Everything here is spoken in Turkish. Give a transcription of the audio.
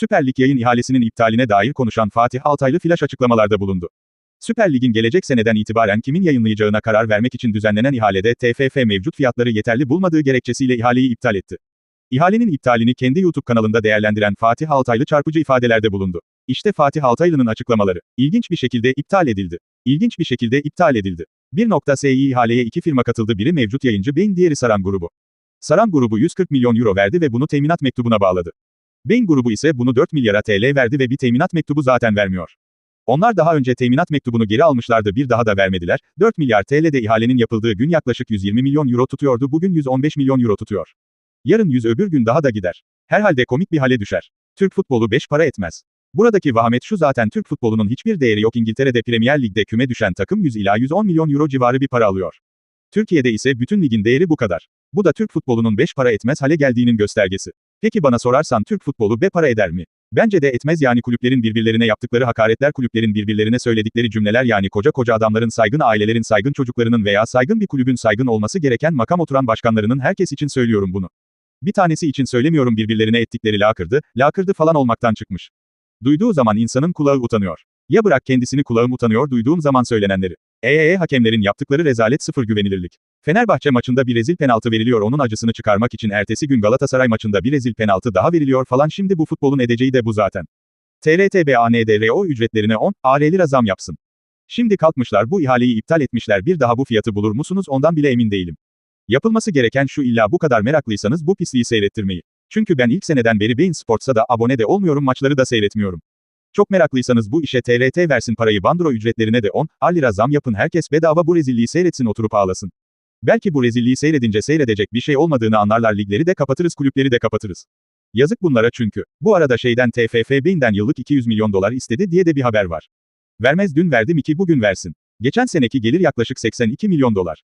Süper Lig yayın ihalesinin iptaline dair konuşan Fatih Altaylı flaş açıklamalarda bulundu. Süper Lig'in gelecek seneden itibaren kimin yayınlayacağına karar vermek için düzenlenen ihalede TFF mevcut fiyatları yeterli bulmadığı gerekçesiyle ihaleyi iptal etti. İhalenin iptalini kendi YouTube kanalında değerlendiren Fatih Altaylı çarpıcı ifadelerde bulundu. İşte Fatih Altaylı'nın açıklamaları. İlginç bir şekilde iptal edildi. İlginç bir şekilde iptal edildi. 1.Sİ ihaleye iki firma katıldı biri mevcut yayıncı Beyin diğeri Saran grubu. Saran grubu 140 milyon euro verdi ve bunu teminat mektubuna bağladı. Beyin grubu ise bunu 4 milyara TL verdi ve bir teminat mektubu zaten vermiyor. Onlar daha önce teminat mektubunu geri almışlardı bir daha da vermediler, 4 milyar TL'de ihalenin yapıldığı gün yaklaşık 120 milyon euro tutuyordu bugün 115 milyon euro tutuyor. Yarın 100 öbür gün daha da gider. Herhalde komik bir hale düşer. Türk futbolu 5 para etmez. Buradaki vahamet şu zaten Türk futbolunun hiçbir değeri yok İngiltere'de Premier Lig'de küme düşen takım 100 ila 110 milyon euro civarı bir para alıyor. Türkiye'de ise bütün ligin değeri bu kadar. Bu da Türk futbolunun 5 para etmez hale geldiğinin göstergesi. Peki bana sorarsan Türk futbolu be para eder mi? Bence de etmez yani kulüplerin birbirlerine yaptıkları hakaretler kulüplerin birbirlerine söyledikleri cümleler yani koca koca adamların saygın ailelerin saygın çocuklarının veya saygın bir kulübün saygın olması gereken makam oturan başkanlarının herkes için söylüyorum bunu. Bir tanesi için söylemiyorum birbirlerine ettikleri lakırdı, lakırdı falan olmaktan çıkmış. Duyduğu zaman insanın kulağı utanıyor. Ya bırak kendisini kulağım utanıyor duyduğum zaman söylenenleri. EEE hakemlerin yaptıkları rezalet sıfır güvenilirlik. Fenerbahçe maçında bir rezil penaltı veriliyor onun acısını çıkarmak için ertesi gün Galatasaray maçında bir rezil penaltı daha veriliyor falan şimdi bu futbolun edeceği de bu zaten. TRTBANDRO ücretlerine 10, AR lira zam yapsın. Şimdi kalkmışlar bu ihaleyi iptal etmişler bir daha bu fiyatı bulur musunuz ondan bile emin değilim. Yapılması gereken şu illa bu kadar meraklıysanız bu pisliği seyrettirmeyi. Çünkü ben ilk seneden beri Bein Sports'a da abone de olmuyorum maçları da seyretmiyorum. Çok meraklıysanız bu işe TRT versin parayı bandro ücretlerine de 10, ar lira zam yapın herkes bedava bu rezilliği seyretsin oturup ağlasın. Belki bu rezilliği seyredince seyredecek bir şey olmadığını anlarlar ligleri de kapatırız kulüpleri de kapatırız. Yazık bunlara çünkü. Bu arada şeyden TFF Bey'inden yıllık 200 milyon dolar istedi diye de bir haber var. Vermez dün verdim iki bugün versin. Geçen seneki gelir yaklaşık 82 milyon dolar.